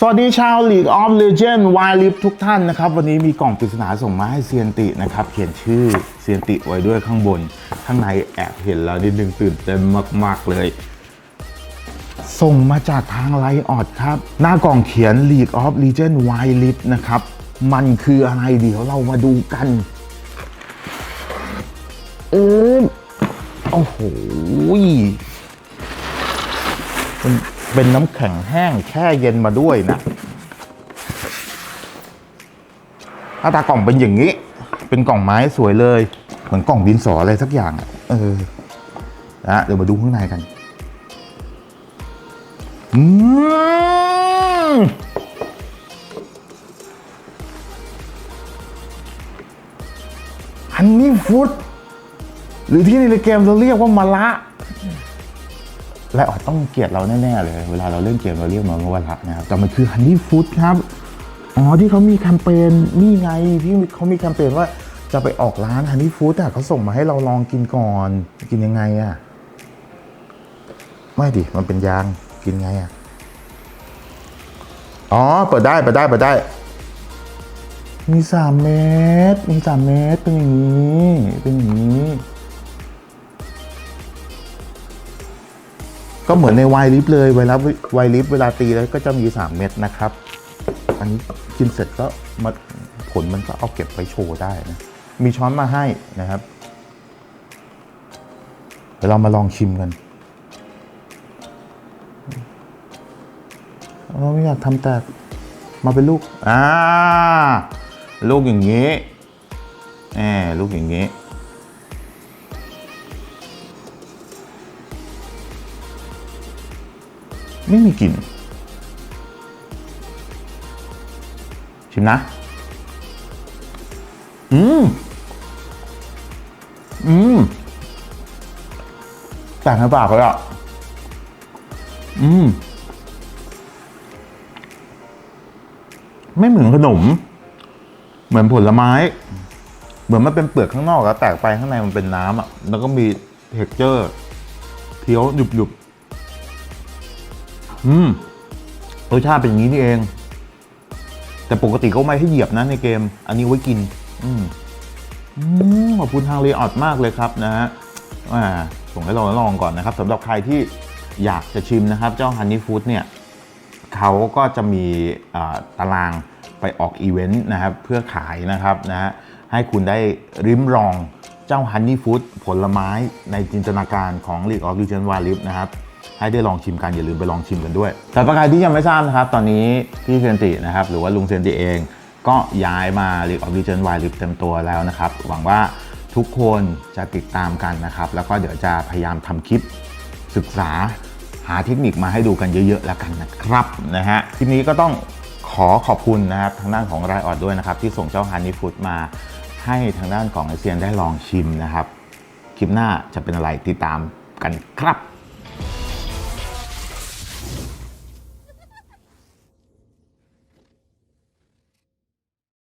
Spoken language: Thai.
สวัสดีชาว League of Legends Wild Rift ทุกท่านนะครับ วันนี้มีกล่องปริศนาส่งมาให้เซียนตินะครับ เขียนชื่อเซียนติไว้ด้วยข้างบน ข้างในแอบเห็นแล้วนิดนึงตื่นเต้นมาก ๆ เลย ส่งมาจากทางไลออดครับ หน้ากล่องเขียน League of Legends Wild Rift นะครับ มันคืออะไรเดี๋ยวเรามาดูกันเออโอ้โห เป็นน้ำแข็งแห้งแช่เย็นมาด้วยนะหน้าตากล่องเป็นอย่างนี้ เป็นกล่องไม้สวยเลย เหมือนกล่องดินสออะไรสักอย่างเออนะเดี๋ยวมาดูข้างในกัน อืมฮันนี่ฟูดหรือที่ในเกมเราเรียกว่ามะละ และออดต้องเกลียดเราแน่ๆเลย เวลาเราเล่นเกมเราเรียกมันว่าละนะครับ แต่มันคือฮันนี่ฟู้ดครับ อ๋อที่เขามีแคมเปญนี่ไงที่เขามีแคมเปญว่าจะไปออกร้านฮันนี่ฟู้ดอะเขาส่งมาให้เราลองกินก่อน กินยังไงอะ ไม่ดิ มันเป็นยางกินไงอะ อ๋อ เปิดได้ เปิดได้ เปิดได้ มีสามเมตร มีสามเมตร เป็นอย่างนี้ เป็นอย่างนี้ ก็เหมือนในไวลิฟเลยเวลาไวลิฟเวลาตีแล้วก็จะมี 3 เม็ดนะครับ อันนี้กินเสร็จก็มาผลมันก็เอาเก็บไว้โชว์ได้นะมีช้อนมาให้นะครับเดี๋ยวเรามาลองชิมกันเราไม่อยากทำแตกมาเป็นลูก อ่า ลูกอย่างนี้แหมลูกอย่างนี้ ไม่มีกลิ่น ชิมนะ อืม อืมแต่ในปากเลยอะ อืม ไม่เหมือนขนม เหมือนผลไม้ เหมือนมันเป็นเปลือกข้างนอกแล้วแตกไปข้างในมันเป็นน้ำอะ แล้วก็มีเท็กเจอร์เคี้ยวหยุบหยุบๆ อืมรสชาติเป็นอย่างนี้นี่เอง แต่ปกติเขาไม่ให้เหยียบนะในเกม อันนี้ไว้กิน อืมอมขอบคุณทางเรออดมากเลยครับนะฮะส่งให้เราลองก่อนนะครับสำหรับใครที่อยากจะชิมนะครับ เจ้าฮันนี่ฟู้ดเนี่ยเขาก็จะมีตารางไปออกอีเวนต์นะครับ เพื่อขายนะครับนะฮะให้คุณได้ริมรองเจ้าฮันนี่ฟู้ดผลไม้ในจินตนาการของ League of Legends Wild Rift นะครับ ให้ได้ลองชิมกันอย่าลืมไปลองชิมกันด้วย แต่ประการที่ยังไม่ทราบนะครับ ตอนนี้พี่เซนตินะครับหรือว่าลุงเซนติเองก็ย้ายมา League of Legends Wild Rift เต็มตัวแล้วนะครับ หวังว่าทุกคนจะติดตามกันนะครับ แล้วก็เดี๋ยวจะพยายามทำคลิปศึกษาหาเทคนิคมาให้ดูกันเยอะๆแล้วกันนะครับนะฮะทีนี้ก็ต้องขอขอบคุณนะครับทางด้านของไรออดด้วยนะครับ ที่ส่งเจ้าฮันนี่ฟูดมาให้ทางด้านของไอเซียนได้ลองชิมนะครับ คลิปหน้าจะเป็นอะไรติดตามกันครับ